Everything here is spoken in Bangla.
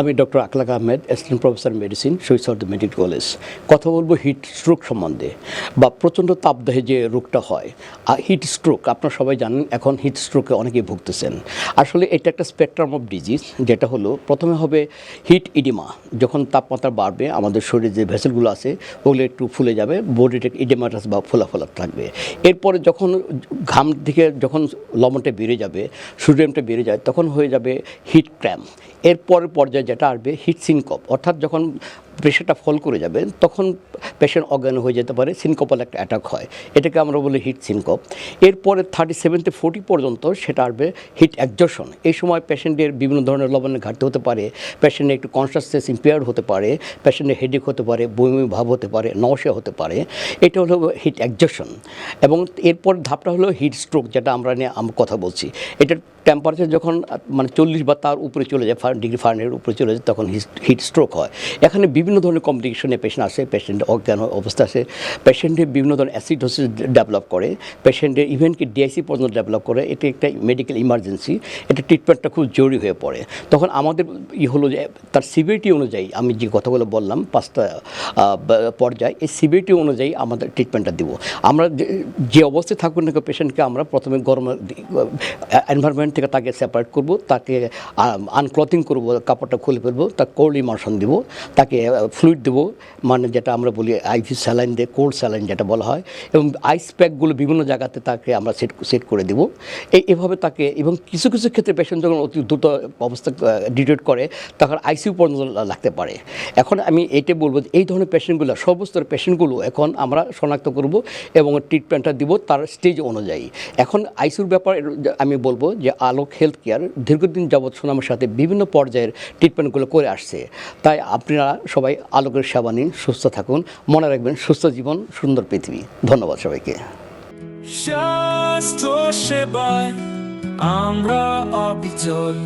আমি doctor Aklak Ahmed assistant professor medicine Shahid medical college. কথা বলব হিট স্ট্রোক সম্বন্ধে, বা প্রচণ্ড তাপদাহে যে রোগটা হয়। আর হিট স্ট্রোক আপনারা সবাই জানেন, এখন হিট স্ট্রোকে অনেকেই ভুগতেছেন। আসলে এটা একটা স্পেকট্রাম অফ ডিজিজ যেটা হলো, প্রথমে হবে হিট ইডিমা যখন তাপমাত্রা বাড়বে, আমাদের শরীরে যে ভেসেলগুলো আছে, ওগুলো একটু ফুলে যাবে বডিটা ইডেমাটাস বা ফোলা ফোলা থাকবে। এরপরে যখন ঘাম থেকে যখন লবণটা বেড়ে যাবে সোডিয়ামটা বেড়ে যায়, তখন হয়ে যাবে হিট ক্র্যাম্প এরপরের পর্যায়ে যেটা আসবে হিট সিনকপ অর্থাৎ যখন প্রেশারটা ফল করে যাবে তখন পেশেন্ট অজ্ঞান হয়ে যেতে পারে, সিনকপাল একটা অ্যাটাক হয়। এটাকে আমরা বলি হিট সিনকপ। এরপরে থার্টি সেভেন থেকে ফোর্টি পর্যন্ত সেটা আসবে হিট অ্যাকজশন এই সময় পেশেন্টের বিভিন্ন ধরনের লবণের ঘাটতি হতে পারে, পেশেন্টের একটু কনসাসনেস ইম্পেয়ার হতে পারে, পেশেন্টের হেডেক হতে পারে, বমি ভাব হতে পারে নশা হতে পারে। এটা হলো হিট অ্যাকজশন এবং এরপর ধাপটা হলো হিট স্ট্রোক যেটা আমরা নিয়ে কথা বলছি। এটার টেম্পারেচার যখন মানে চল্লিশ বা তার উপরে চলে যায় ডিগ্রি ফারেনহাইটের উপরে চলে যায়, তখন হিট স্ট্রোক হয়। এখানে বিভিন্ন ধরনের কমপ্লিকেশনে পেশেন্ট আসে পেশেন্ট অজ্ঞান অবস্থা আসে পেশেন্টের বিভিন্ন ধরনের অ্যাসিডোসিস ডেভেলপ করে। পেশেন্টের ইভেন কি ডিআইসি পর্যন্ত ডেভেলপ করে, এটি একটা মেডিকেল ইমার্জেন্সি এটা ট্রিটমেন্টটা খুব জরুরি হয়ে পড়ে। তখন আমাদের ই হলো যে, তার সিভিরিটি অনুযায়ী, আমি যে কথাগুলো বললাম, পাঁচটা পর্যায়ে, এই সিভিরিটি অনুযায়ী আমাদের ট্রিটমেন্টটা দিব। আমরা যে- যে অবস্থায় থাকুন না পেশেন্টকে আমরা প্রথমে গরম এনভায়রনমেন্ট থেকে তাকে সেপারেট করব, তাকে আনক্লথিং করব, কাপড়টা খুলে ফেলব, তার কোল্ড ইমার্শন দিব, তাকে ফ্লুইড দেবো মানে যেটা আমরা বলি আইভি স্যালাইন দিয়ে কোল্ড স্যালাইন যেটা বলা হয়, এবং আইস প্যাকগুলো বিভিন্ন জায়গাতে তাকে আমরা সেট সেট করে দেবো। এই, এভাবে তাকে, এবং কিছু কিছু ক্ষেত্রে পেশেন্ট যখন অতি দ্রুত অবস্থা ডিটেক্ট করে, তখন আইসিইউ পর্যন্ত লাগতে পারে। এখন আমি এইটাই বলব যে এই ধরনের পেশেন্টগুলো সর্বস্তরের পেশেন্টগুলো এখন আমরা শনাক্ত করব এবং ট্রিটমেন্টটা দিব তার স্টেজ অনুযায়ী। এখন আইসিউর ব্যাপার আমি বলব যে আলোক হেলথ কেয়ার দীর্ঘদিন যাবৎ সুনামের সাথে বিভিন্ন পর্যায়ের ট্রিটমেন্টগুলো করে আসছে। তাই আপনারা সবাই আলোকের সেবা নিন, সুস্থ থাকুন। মনে রাখবেন সুস্থ জীবন সুন্দর পৃথিবী। ধন্যবাদ সবাইকে। স্বাস্থ্য সেবায় আমরা অবিচল।